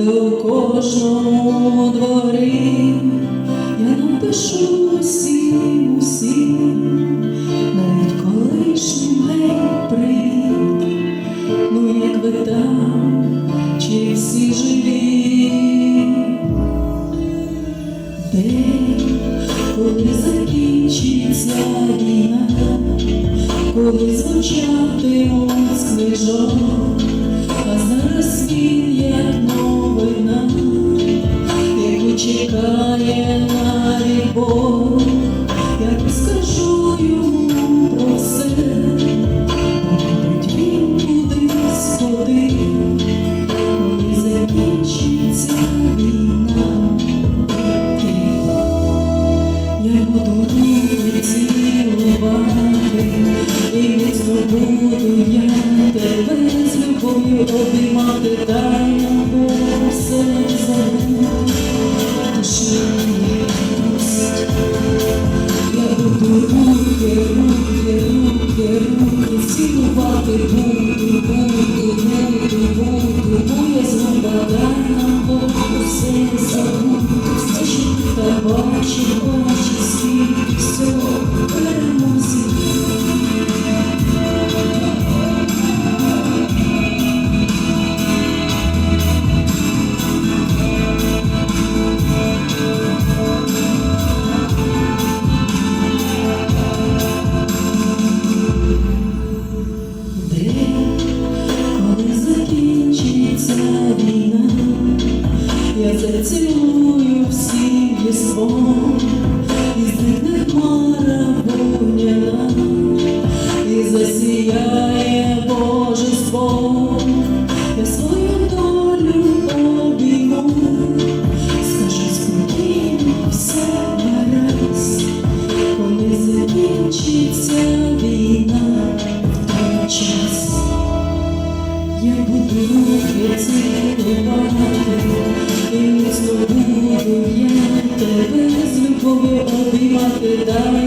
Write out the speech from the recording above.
буде у кожному дворі, я напишу усім, усім, навіть колишнім геть прийд, ну як ви там, чи всі живі, день, коли закінчиться війна, коли звучатимуть книжок, а зараз він. Сіні варти був. Тебе з любов'ю обіймати далі.